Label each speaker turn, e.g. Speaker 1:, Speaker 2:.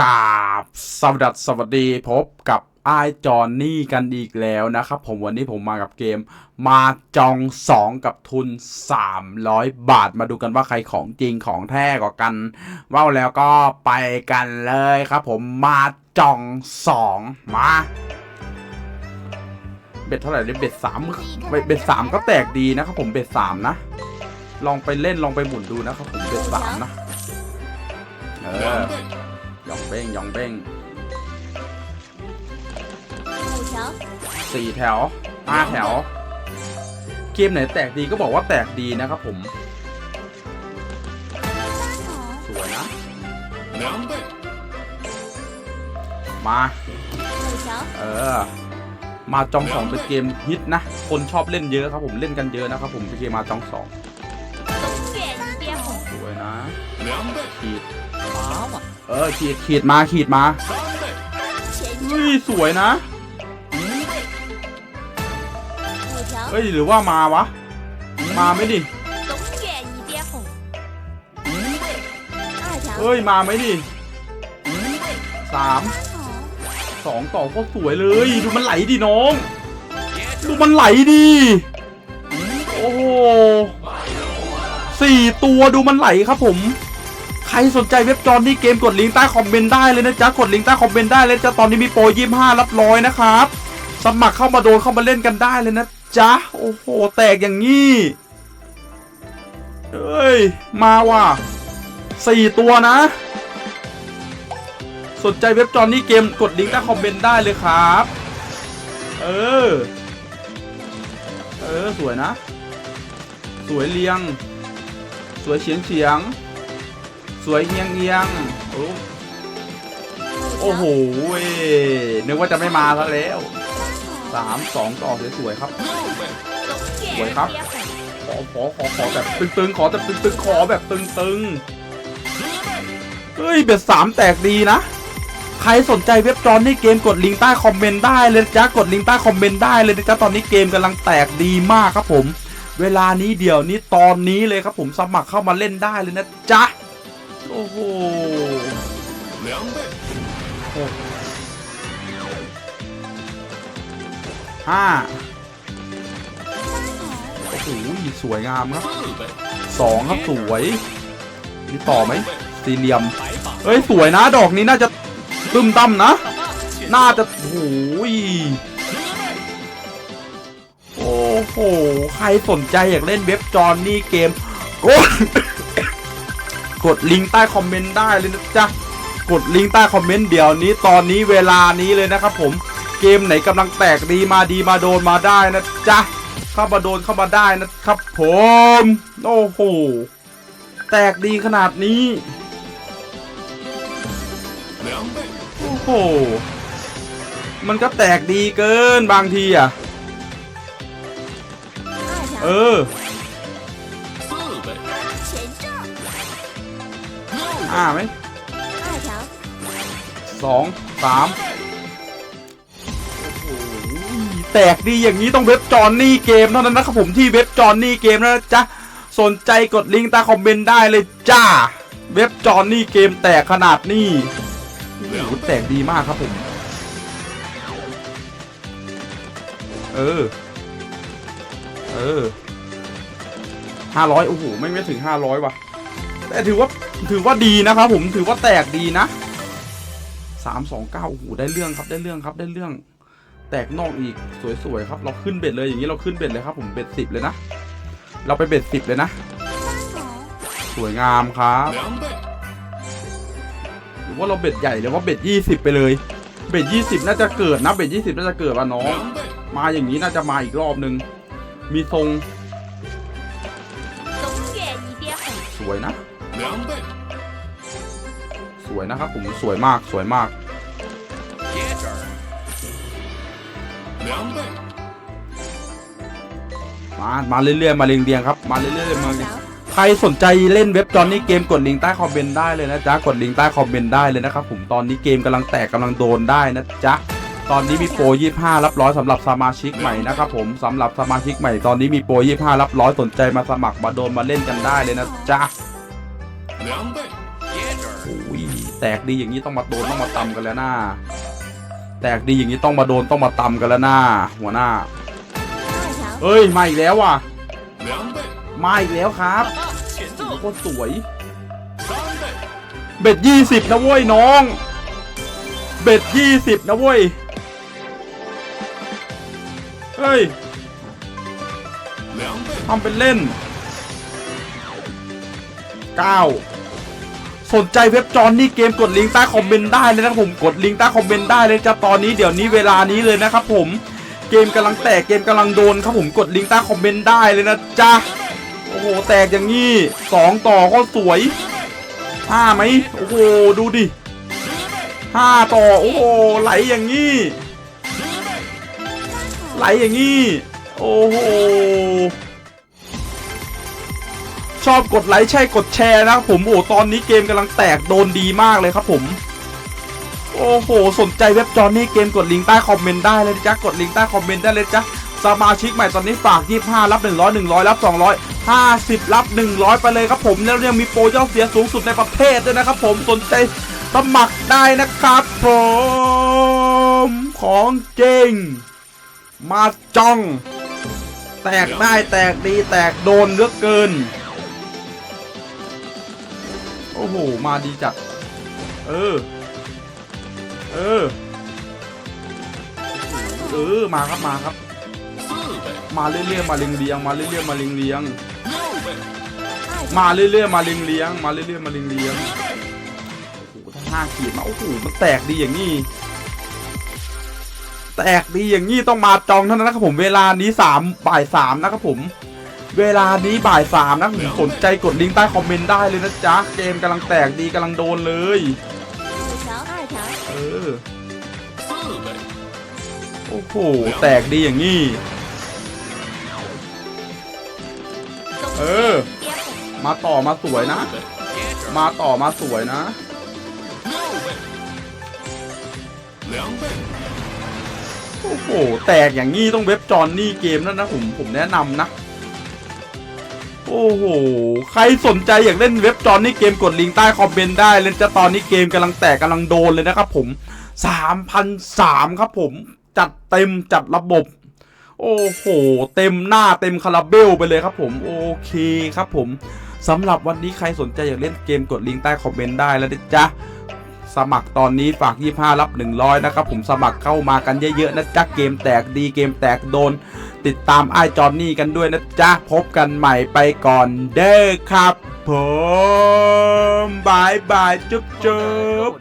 Speaker 1: กาบสวัสดีสวัสดีพบกับไอจอนนี่กันอีกแล้วนะครับ ผมวันนี้ผมมากับเกม มาจอง 2 กับทุน 300 บาทมาดูกันว่าใครของจริงของแท้กว่ากันว่าแล้วก็ไปกันเลยครับผมมาจอง 2 มา เบ็ดเท่าไหร่เนี่ยเบ็ดสามเบ็ดสามก็แตกดีนะครับผมเบ็ดสามนะ ลองไปเล่นลองไปหมุนดูนะครับผมเบ็ดสามนะเออ เบ้งยองเบ้งสี่แถวห้าแถว เกมไหนแตกดีก็บอกว่าแตกดีนะครับผม สวยนะ มา เออ มาจองสองเป็นเกมฮิตนะ คนชอบเล่นเยอะครับผมเล่นกันเยอะนะครับผมเป็เกมมาจองสองสวยนะขีด
Speaker 2: ว้าวะ
Speaker 1: เออขีดขีดมาขีดมาเฮ้ยสวยนะเฮ้ยหรือว่ามาวะ มาไม่ดิเฮ้ยมาไหมดิสามสองต่อก็สวยเลย ดูมันไหลดิน้อง ดูมันไหลดิโอ้โหสี่ตัวดูมันไหลครับผม ครสนใจเว็บจอนนี่เกมกดลิงก์ใต้คอมเมนต์ได้เลยนะจ๊ะ กดลิงก์ใต้คอมเมนต์ได้เลยจ้ะตอนนี้มีโปรยี่ห้ารับร้อยนะครับ สมัครเข้ามาโดนเข้ามาเล่นกันได้เลยนะจ๊ะ โอ้โห แตกอย่างงี้เอ้ย มาว่ะสี่ตัวนะ สนใจเว็บจอนนี่เกมกดลิงก์ใต้คอมเมนต์ได้เลยครับ เออ เออ สวยนะ สวยเรียง สวยเฉียงเฉียง สวยเอียงเอียงโอ้โหนึกว่าจะไม่มาซะแล้วสามสองต่อสวยๆครับสวยครับ ขอขอขอขอแบบตึงๆขอแบบตึงๆขอแบบตึงๆเฮ้ยเบ็ดสามแตกดีนะใครสนใจเว็บจอนนี่เกมกดลิงก์ใต้คอมเมนต์ได้เลยจ้ากดลิงก์ใต้คอมเมนต์ได้เลยจ้าตอนนี้เกมกำลังแตกดีมากครับผม เวลานี้เดี๋ยวนี้ตอนนี้เลยครับผมสมัครเข้ามาเล่นได้เลยนะจ้า โอ้โห
Speaker 2: 两倍，
Speaker 1: ห้าโอ้โหสวยงามครับ
Speaker 2: 四倍，
Speaker 1: สองครับสวยมีต่อไหม
Speaker 2: 倍，
Speaker 1: สี่เหลี่ยม
Speaker 2: 白发，
Speaker 1: เฮ้ยสวยนะดอกนี้น่าจะตึมตั้มนะ
Speaker 2: 前
Speaker 1: น่าจะโอ้โหย
Speaker 2: 十倍，
Speaker 1: โอ้โห ใครสนใจอยากเล่นเว็บจอนนี่เกมกด กดลิงก์ใต้คอมเมนต์ได้เลยนะจ๊ะกดลิงก์ใต้คอมเมนต์เดี๋ยวนี้ตอนนี้เวลานี้เลยนะครับผมเกมไหนกำลังแตกดีมาดีมาโดนมาได้นะจ๊ะเข้ามาโดนเข้ามาได้นะครับ ผมโอ้โหแตกดีขนาดนี้โอ้โหมันก็แตกดีเกินบางทีอะ เออ ห้าไหมสองสามแตกดีอย่างนี้ต้องเว็บจอนนี่เกมเท่านั้นนะครับผมที่เว็บจอนนี่เกมนะจ๊ะสนใจกดลิงก์ใต้คอมเมนต์ได้เลยจ้า เว็บจอนนี่เกมแตกขนาดนี้โอ้แตกดีมากครับผม เออ เออห้าร้อยโอ้โห ไม่ไม่ถึงห้าร้อยว่ะ แต่ถือว่าถือว่าดีนะครับผมถือว่าแตกดีนะสามสองเก้าโอ้โหได้เรื่องครับได้เรื่องครับได้เรื่อง แตกนอกอีกสวยๆครับ เราขึ้นเบ็ดเลยอย่างนี้เราขึ้นเบ็ดเลยครับ ผมเบ็ดสิบเลยนะ เราไปเบ็ดสิบเลยนะ สวยงามครับหรือว่าเราเบ็ดใหญ่เลยว่าเบ็ดยี่สิบไปเลย เบ็ดยี่สิบน่าจะเกิดนะเบ็ดยี่สิบน่าจะเกิดว่ะน้องมาอย่างนี้น่าจะมาอีกรอบนึงมีทรงสวยนะ วยนะครับผมสวยมากสวยมาก มามาเรื่อยๆมาเรียงๆครับ มาเรื่อยๆมาใครสนใจเล่นเว็บจอนนี่เกมกดลิงก์ใต้คอมเมนต์ได้เลยนะจ๊ะกดลิงก์ใต้คอมเมนต์ได้เลยนะครับผมตอนนี้เกมกำลังแตกกำลังโดนได้นะจ๊ะตอนนี้มีโปร 25 รับร้อยสำหรับสมาชิกใหม่นะครับผมสำหรับสมาชิกใหม่ตอนนี้มีโปร 25 รับร้อยสนใจมาสมัครมาโดนมาเล่นกันได้เลยนะจ๊ะ แตกดีอย่างนี้ต้องมาโดนต้องมาตำกันแล้วหน้า แตกดีอย่างนี้ต้องมาโดนต้องมาตำกันแล้วหน้า หัวหน้า เอ้ยมาอีกแล้วว่ะมาอีกแล้วครับโคตรสวย เบ็ดยี่สิบนะเว้ยน้อง เบ็ดยี่สิบนะเว้ย เฮ้ยทำเป็นเล่นเก้า สนใจเว็บจอนนี่เกมกดลิงก์ใต้คอมเมนต์ได้เลยนะครับผมกดลิงก์ใต้คอมเมนต์ได้เลยจะตอนนี้เดี๋ยวนี้เวลานี้เลยนะครับผมเกมกำลังแตกเกมกำลังโดนครับผมกดลิงก์ใต้คอมเมนต์ได้เลยนะจ๊ะโอ้โหแตกอย่างงี้สองต่อก็สวยห้าไหมโอ้โหดูดิห้าต่อโอ้โหไหลอย่างงี้ไหลอย่างงี้โอ้โห ชอบกดไลค์ใช่กดแชร์นะครับผมโอ้ตอนนี้เกมกำลังแตกโดนดีมากเลยครับผม โอ้โห สนใจเว็บจอนี่เกมกดลิงก์ใต้คอมเมนต์ได้เลยจ๊ะกดลิงก์ใต้คอมเมนต์ได้เลยจ้ะสมาชิกใหม่ตอนนี้ฝาก 25 รับ 100 100 รับ200 50 รับ 100 ไปเลยครับผมแล้วยังมีโปรยอดเสียสูงสุดในประเทศด้วยนะครับผมสนใจสมัครได้นะครับผมของจริง มาจ้อง แตกได้แตกดีแตกโดนเลือกเกิน โอ้โห มาดีจัด เออ เออ เออ มาครับ มาครับ มาเรื่อยๆ มาเลียงเลียง มาเรื่อยๆ มาเลียง
Speaker 2: เลี
Speaker 1: ยง มาเรื่อยๆ มาเลียงเลียง มาเรื่อยๆ มาเลียงเลียง โอ้โหถ้าห้าขีดมา โอ้โห มันแตกดีอย่างนี้ แตกดีอย่างนี้ต้องมาจองเท่านั้นนะครับผม เวลานี้สามบ่ายสามนะครับผม เวลานี้บ่ายสามนะสนใจกดลิงก์ใต้คอมเมนต์ได้เลยนะจ๊ะ เกมกำลังแตกดีกำลังโดนเลยโอ้โห แตกดีอย่างนี้ เออ มาต่อมาสวยนะ มาต่อมาสวยนะ โอ้โห แตกอย่างนี้ต้องเว็บจอนนี่เกมนั่นนะผมผมแนะนำนะ โอ้โห ใครสนใจอยากเล่นเว็บจอนนี่เกมกดลิงก์ใต้คอมเมนต์ได้เลยจะตอนนี้เกมกำลังแตกกำลังโดนเลยนะครับผม3,003ครับผมจัดเต็มจัดระบบ โอ้โห เต็มหน้าเต็มคาราเบลไปเลยครับผม โอเคครับผมสำหรับวันนี้ใครสนใจอยากเล่นเกมกดลิงก์ใต้คอมเมนต์ได้แล้วนะจ๊ะ สมัครตอนนี้ฝาก 25 รับ 100 นะครับ ผมสมัครเข้ามากันเยอะๆนะจ๊ะเกมแตกดีเกมแตกโดน ติดตามไอจอนนี่กันด้วยนะจ๊ะ พบกันใหม่ไปก่อนเด้อครับผมบายบายจุ๊บจุ๊บ